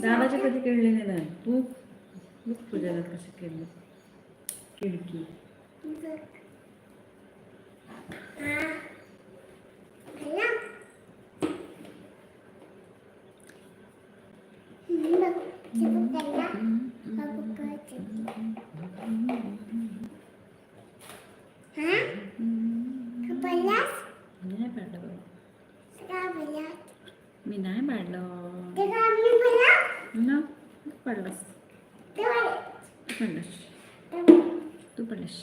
दादाचे कधी खेळले नाही? तू बघ तुझ्या दादा कसे खेळले खिडकी नाही पाडलं बाबा मी नाही पाडलं ना तू पडलास पडलास तू पडलास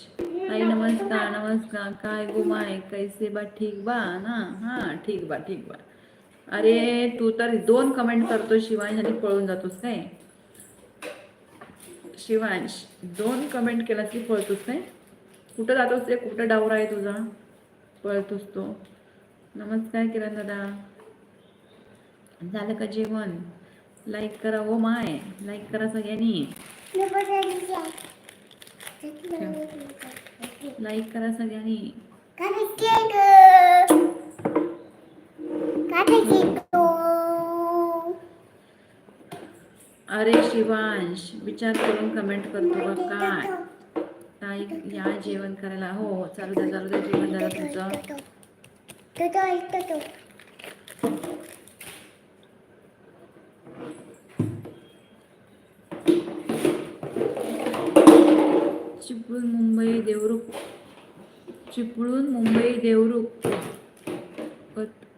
आई नमस्कार नमस्कार काय गो माय कैसे बा ठीक बा ना? हा ठीक बा ठीक बा. अरे तू तर दोन कमेंट करतो शिवांश आणि पळून जातोस काय? शिवांश दोन कमेंट केलास की पळतोस काय? कुठं जातोस ते कुठं डावर आहे तुझा? पळतोस तो. नमस्कार किरण दादा. झालं का जेवण? लाईक करा ओ माय. लाईक करा सगळ्यांनी. लाईक करा सगळ्यांनी. अरे शिवांश विचार करून कमेंट करतो का काय. ताई या जेवण करायला. हो हो चालू द्या चालू द्या जेवण झालं तुझं चिपळूण मुंबई देवरुख. चिपळूण मुंबई देवरुख.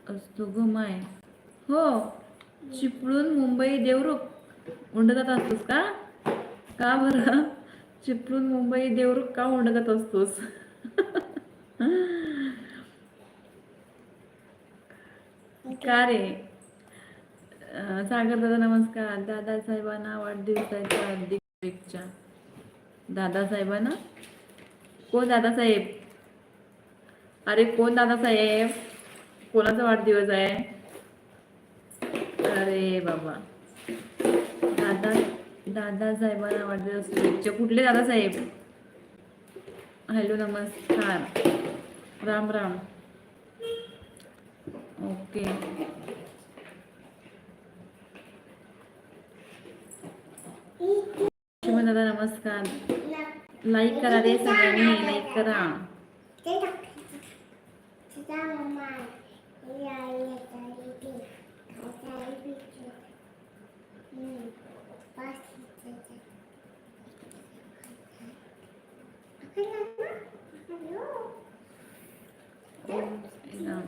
असतो ग माय. हो चिपळूण मुंबई देवरुख. उंडकत असतोस का? का बरं? चिपळूण मुंबई देवरुख का उंडकत असतोस? का रे? सागर दादा नमस्कार. दादासाहेबांना वाढदिवसाच्या हार्दिक शुभेच्छा. दादासाहेबांना? कोण दादासाहेब? अरे कोण दादासाहेब? कोणाचा वाढदिवस आहे? अरे बाबा. दादा दादासाहेबांना वाढदिवस शुभेच्छा. कुठले दादासाहेब? हॅलो नमस्कार. राम राम. ओके. शिवम दादा नमस्कार लाईक करा रे सगळ्यांनी लाईक करा हम्म.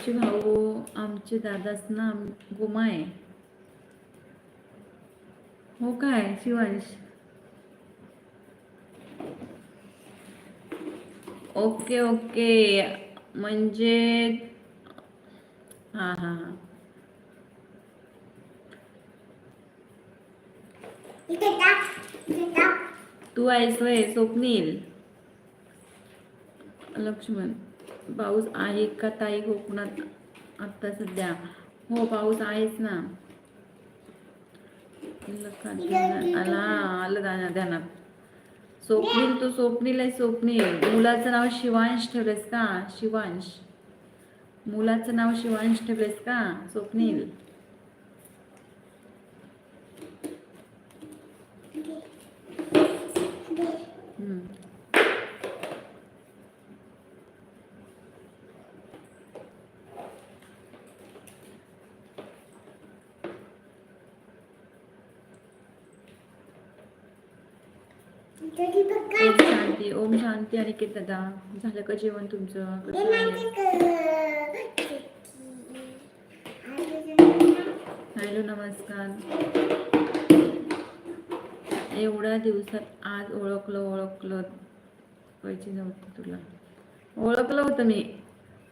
तुमचे भाऊ आमचे दादाच ना गुमा आहे. हो काय शिवांश? Okay okay. म्हणजे हां हां हां. तू आहेस वय स्वप्नील. लक्ष्मण. पाऊस आहे का ताई कोकणात? आता सध्या. हो पाऊस आहेच ना. आला आलं ध्यानात. ध्यानात. स्वप्नील तू स्वप्नील आहे स्वप्नील. मुलाचं नाव शिवांश ठेवलेस का? शिवांश. मुलाचं नाव शिवांश ठेवलेस का? स्वप्नील. हम्म. ओम शांती ओम शांती आणि के दादा. झालं का जेवण तुमचं? कसं आहे? हॅलो नमस्कार. एवढ्या दिवसात आज ओळखलं ओळखलं. पैसे नव्हतं तुला. ओळखलं होतं मी.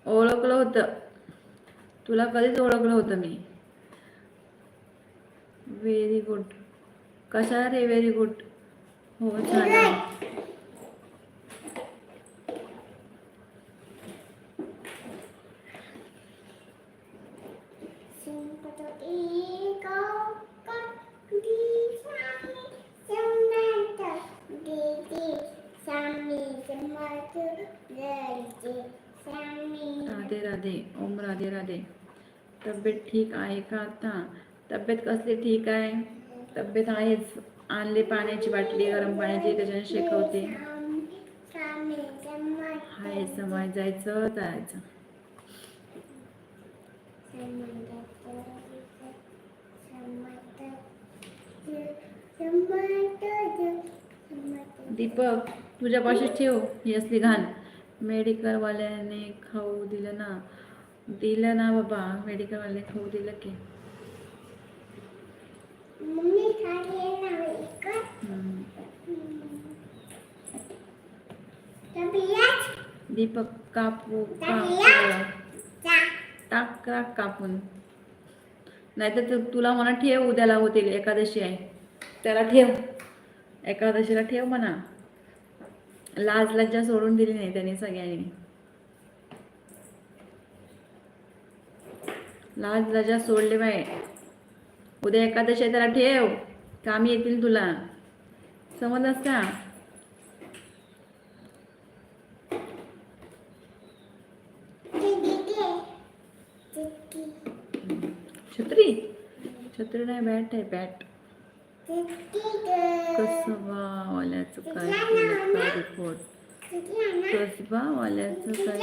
ओळखलं होतं. तुला कधीच ओळखलं होतं मी. व्हेरी गुड कशा रे व्हेरी गुड राधे राधे, ओम राधे राधे। तब्येत ठीक आहे का आता? तब्येत कसली ठीक आहे? तब्येत आहेच. आणली पाण्याची बाटली गरम पाण्याची त्याच्याने शेकवते. हाय समाज जायचं जायचं. दीपक तुझ्यापाशी ठेव ही असली घाण. मेडिकलवाल्याने खाऊ दिलं ना. दिलं ना बाबा मेडिकलवाल्याने खाऊ दिलं की मम्मी खाली ना इकडं हम्म. तबियत दीपक कापू टाक टाक कापून. नाहीतर तू- तुला म्हणा ठेव उद्याला होतील एकादशी आहे. त्याला ठेव. एकादशीला ठेव म्हणा. लाज लज्जा सोडून दिली नाही त्यांनी सगळ्यांनी. लाज लज्जा सोडले बाय उद्या एकादशी आहे त्याला ठेव कामी येतील तुला. समजलंस का? छत्री? छत्री नाही बॅट आहे बॅट कसबावाल्याचं काय रिपोर्ट कसबावाल्याचं काय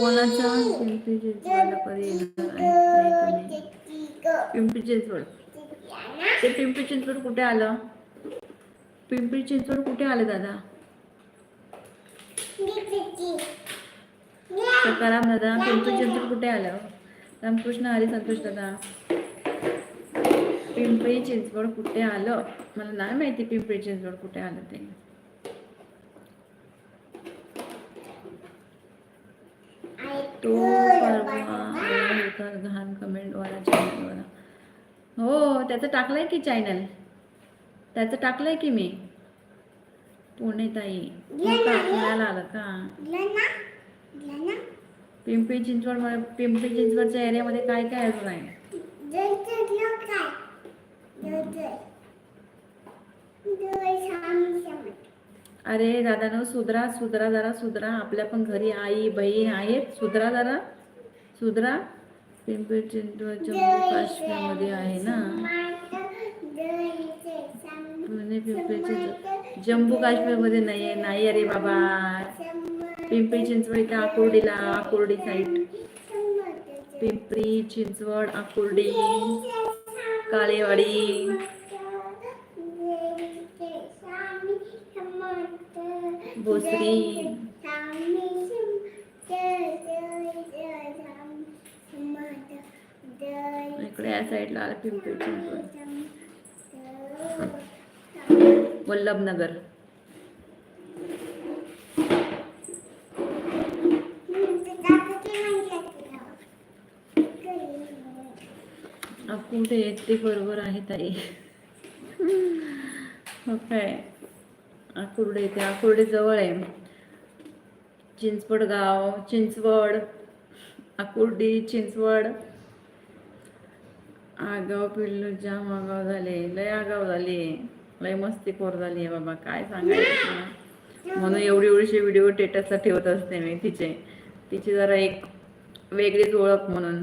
कोणाचा? पिंपरी चिंचवडला कधी आहे पिंपरी चिंचवड. ते पिंपरी चिंचवड कुठे आलं? पिंपरी चिंचवड कुठे आलं दादा? सकाराम दादा पिंपरी चिंचवड कुठे आलं? रामकृष्ण हरी संतोष दादा. पिंपरी चिंचवड कुठे आलं? मला नाही माहिती पिंपरी चिंचवड कुठे आलं ते. होता घाण कमेंटवाला चॅनलवाला हो त्याचं टाकलंय की चॅनल त्याचं टाकलंय की मी? पुणे ताई. का पुण्याला आलं का? पिंपरी चिंचवडमध्ये पिंपरी चिंचवडच्या एरियामध्ये काय काय अजून आहे? अरे दादा सुधरा सुधरा जरा सुधरा. आपल्या पण घरी आई बहीण आहेत. सुधरा जरा. सुधरा. पिंपरी चिंचवड जम्मू काश्मीरमध्ये आहे ना. पुणे पिंपरी चिंचवड जम्मू काश्मीरमध्ये नाही आहे. नाही अरे बाबा. पिंपरी चिंचवड इथे आकुर्डीला आकुर्डी साईड पिंपरी चिंचवड आकुर्डी. काळेवाडी. भोसरी इकडे या साईडला आलं पिंपरी चिंचवड. वल्लभनगर. कुठे येत ते बरोबर आहे ताई. काय? आकुर्डे इथे आकुर्डे जवळ आहे. चिंचवड गाव चिंचवड आकुर्डी चिंचवड. आगाव पिल्लू जाम आगाव झाले. लय आगाव झाले. लय मस्तीखोर झाली आहे बाबा. काय सांगायचं म्हणून एवढी एवढीशी व्हिडिओ टेटसला ठेवत असते मी तिचे. तिची जरा एक वेगळीच ओळख म्हणून.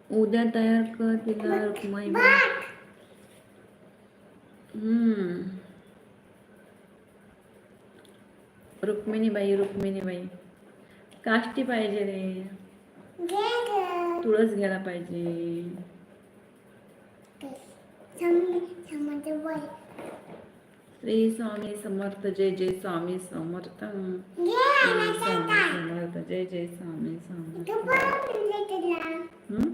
उद्या तयार कर तिला रुक्माई हम्म. रुक्मिणीबाई रुक्मिणीबाई काष्टी पाहिजे रे. तुळस घ्यायला पाहिजे. श्री स्वामी समर्थ जय जय स्वामी समर्थ. स्वामी समर्थ जय जय स्वामी समर्थ तू पण मिळते तुला हं?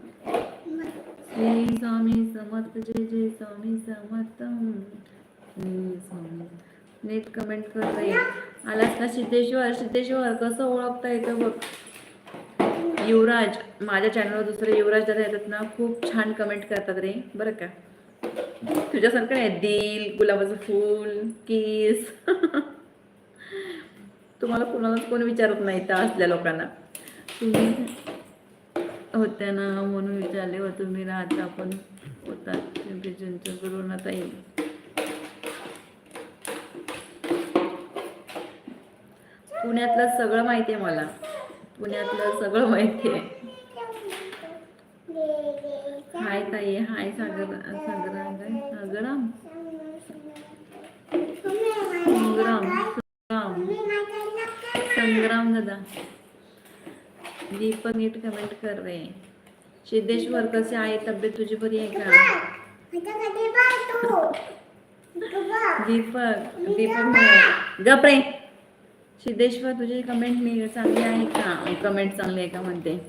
श्री स्वामी समर्थ जय जय स्वामी समर्थ. श्री स्वामी. नीट कमेंट कर रे आलास का सिद्धेश्वर? सिद्धेश्वर कसं ओळखता येतं बघ. युवराज माझ्या चॅनलवर दुसरे युवराज दादा येतात ना खूप छान कमेंट करतात रे. बरं का? तुझ्यासारखं नाही दिल गुलाबाचं फूल किस तुम्हाला कुणालाच कोणी विचारत नाही तर असल्या लोकांना. तुम्ही होत्या ना म्हणून विचारले हो तुम्ही राहता पण होता पिंपरी चिंचवडून आता येईल. पुण्यातलं सगळं माहिती आहे मला. पुण्यातलं सगळं माहिती आहे. हाय ताई हाय सागर सागरा सागराम? संग्राम. संग्राम. संग्राम दादा. दीपक नीट कमेंट कर रे सिद्धेश्वर कसे आहे? तब्येत तुझी बरी आहे का? दीपक दीपक गप रे. सिद्धेश्वर तुझी कमेंट चांगली आहे का? कमेंट चांगली आहे का म्हणते.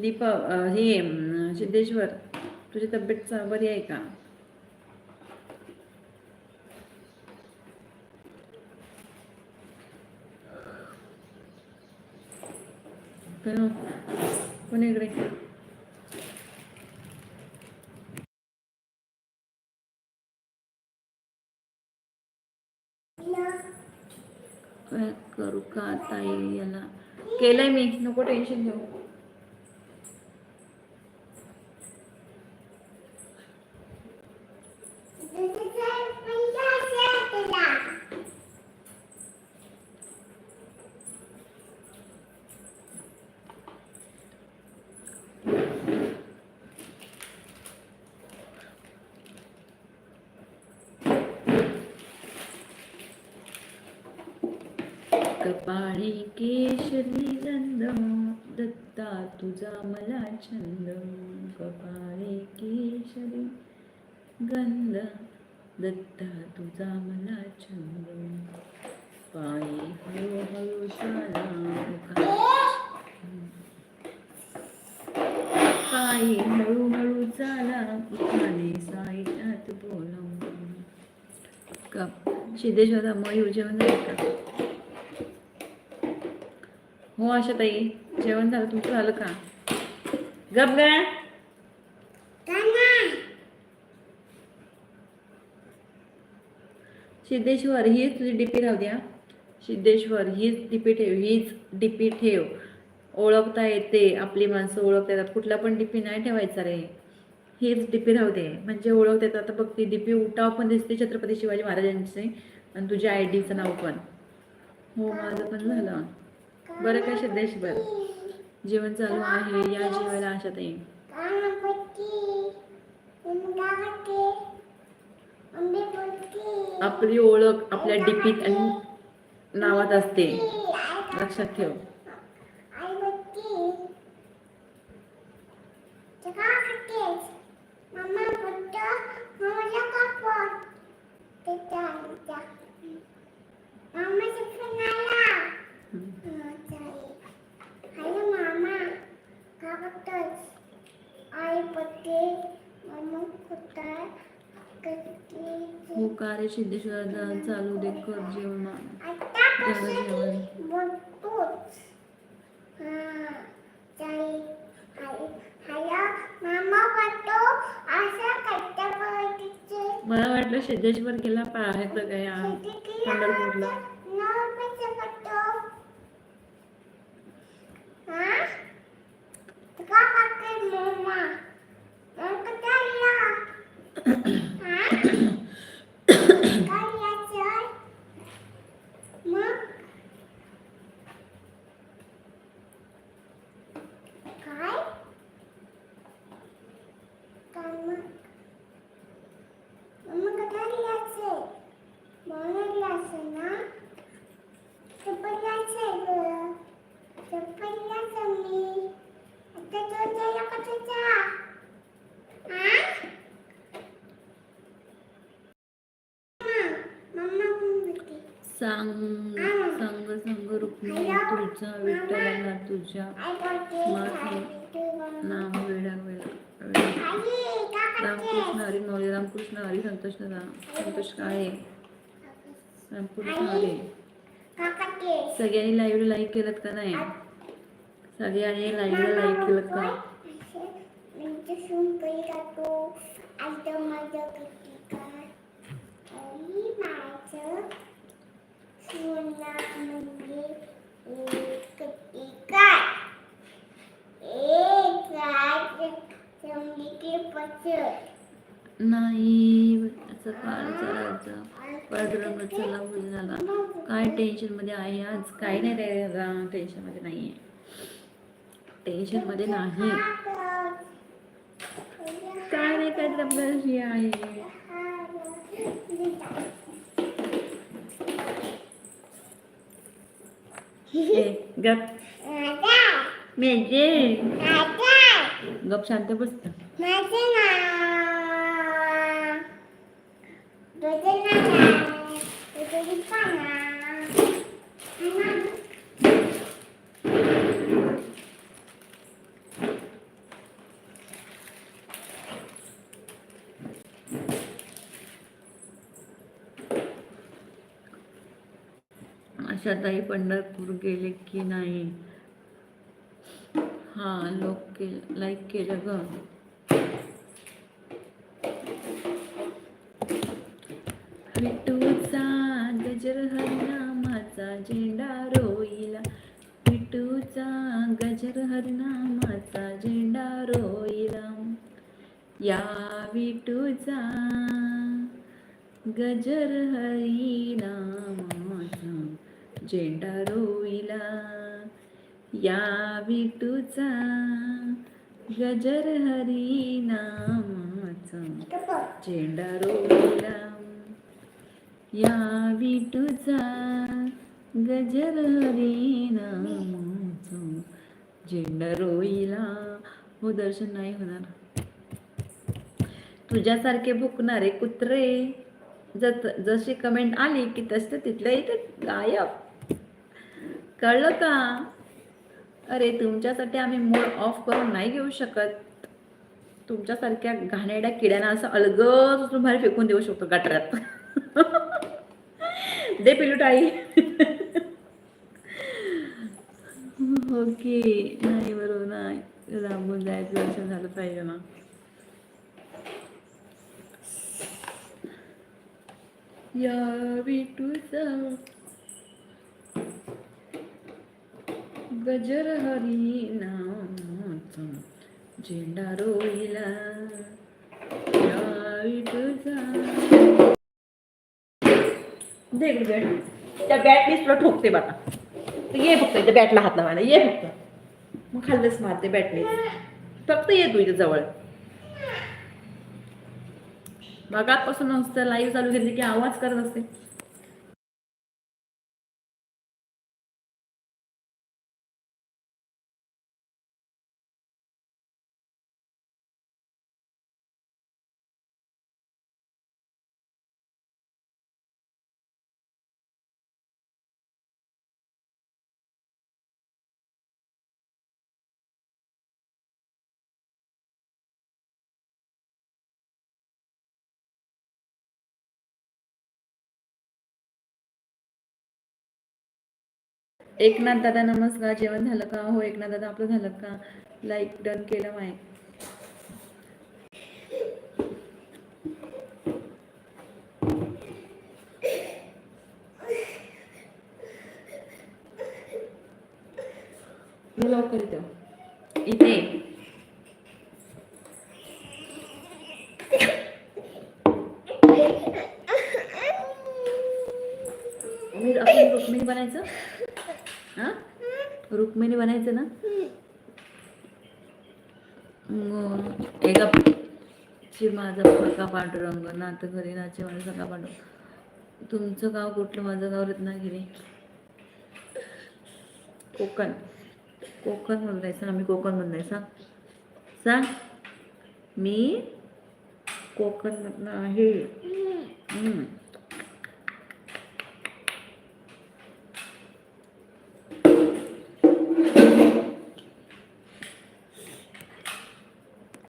दीपक हे सिद्धेश्वर तुझी तब्येत बरी आहे का? तर कोण इकडे काय करू का ताई याला केलंय मी नको टेन्शन घेऊ कपाळी केशरी गंध दत्ता तुझा मला छंद. कपाळी केशरी गंध दत्ता तुझा मला छंद. पायी हळूहळू शाला पायी हळूहळू चाला उखाणे साईच्यात बोला कप. सिद्धेश्वरा मयूर जेवण झालं का हो आशा ताई जेवण झालं तुमचं झालं का? गप गा. सिद्धेश्वर हीच तुझी डीपी राहू द्या. सिद्धेश्वर हीच डीपी ठेव हीच डीपी ठेव. ओळखता येते आपली माणसं ओळखता येतात. कुठला पण डीपी नाही ठेवायचा रे. हीच डीपी राहू दे. म्हणजे ओळखता येतात. आता बघ ती डीपी उठाव पण दिसते छत्रपती शिवाजी महाराजांचे. आणि तुझ्या आय डीचं नाव पण. हो माझं पण झालं. बरं काय सिद्धेश्वर जीवन चालू आहे या जीवाला आशात येईल आपली ओळख आपल्या डीपीत आणि नावात असते. लक्षात ठेव. मम्मा फक्त मम्माला कापड ते त्या मम्मा शिक्षण आला हॅलो मामा का करतोस आई पत्ते मम्मा कुठं हो का? रे सिद्धेश्वर चालू दे कर जेवण. मला वाटलं सिद्धेश्वर गेला पाहायचं काय पंढरपूरला काय मग मम्मा कधी यायचे म्हणून यायचे ना चप्पल यायचे ग चप्पल यायचं मी आता तो सांग सांग सांग रुक्मिणी तुझा विठ्ठला तुझ्या. माझे नाम वेळा वेळा रामकृष्ण हरी मौली रामकृष्ण हरी संतोष संतोष काळे रामकृष्ण हरी. सगळ्यांनी लाईव्ह लाईक केलं का नाही? सगळ्यांनी लाईव्हला लाईक केलं का? Minta नाही झाला. काय टेन्शनमध्ये आहे आज? काय नाही रे टेन्शनमध्ये टेन्शनमध्ये टेन्शनमध्ये टेन्शनमध्ये नाही. काय नाही काय तर आपल्याशी आहे. गप Ada मेजे Ada गप शांत बसत माझे आशाताई पंढरपूर गेले की नाही? हा लोक के लाईक केलं ग. विटूचा गजर हरिनामाचा झेंडा रोईला. विटूचा गजर हरिनामाचा झेंडा रोईला. या विटूचा गजर हरिनामाचा झेंडा रोईला या विटूचा गजर हरिनामाचा झेंडा रोईला या विटूचा गजर हरिनामाचा झेंडा रोईला हो दर्शन नाही होणार. तुझ्यासारखे भुकणारे कुत्रे जत जशी कमेंट आली की तसं तिथल्या इथे गायब. कळलं का? अरे तुमच्यासाठी आम्ही मोड ऑफ करून नाही घेऊ शकत. तुमच्यासारख्या घाणेरड्या किड्यांना असं अलगच उचलून बाहेर फेकून देऊ शकतो गटारात. दे पिलू टाळी. ओके. नाही बरोबर नाही. लांबून जायचं दर्शन झालं पाहिजे ना. या विटूचा गजर हरी नाम झेंडा रोईला या बॅट त्या बॅटनीच तुला ठोकते बाबा ये फक्त इथे बॅटला हात लावायला ये फक्त. मग खाल्लंच मारते बॅटने फक्त ये तू इथे जवळ. मगापासून नुसतं लाईव्ह चालू केली की आवाज करत असते. एकनाथ दादा नमस्कार. जेवण झालं का? हो एकनाथ दादा आपलं झालं का? लाईक डन केलं माय. लवकर इथं इथे. मी बनायचं रुक्मिणी बनायचं ना? मग एका ची माझा सखा पांडुरंग नात घरी नाचे माझा सगळा पांडुरंग तुमचं गाव कुठलं? माझं गाव रत्नागिरी. कोकण. कोकण म्हणून जायचं आम्ही कोकण म्हणून सांग सांग. मी कोकण आहे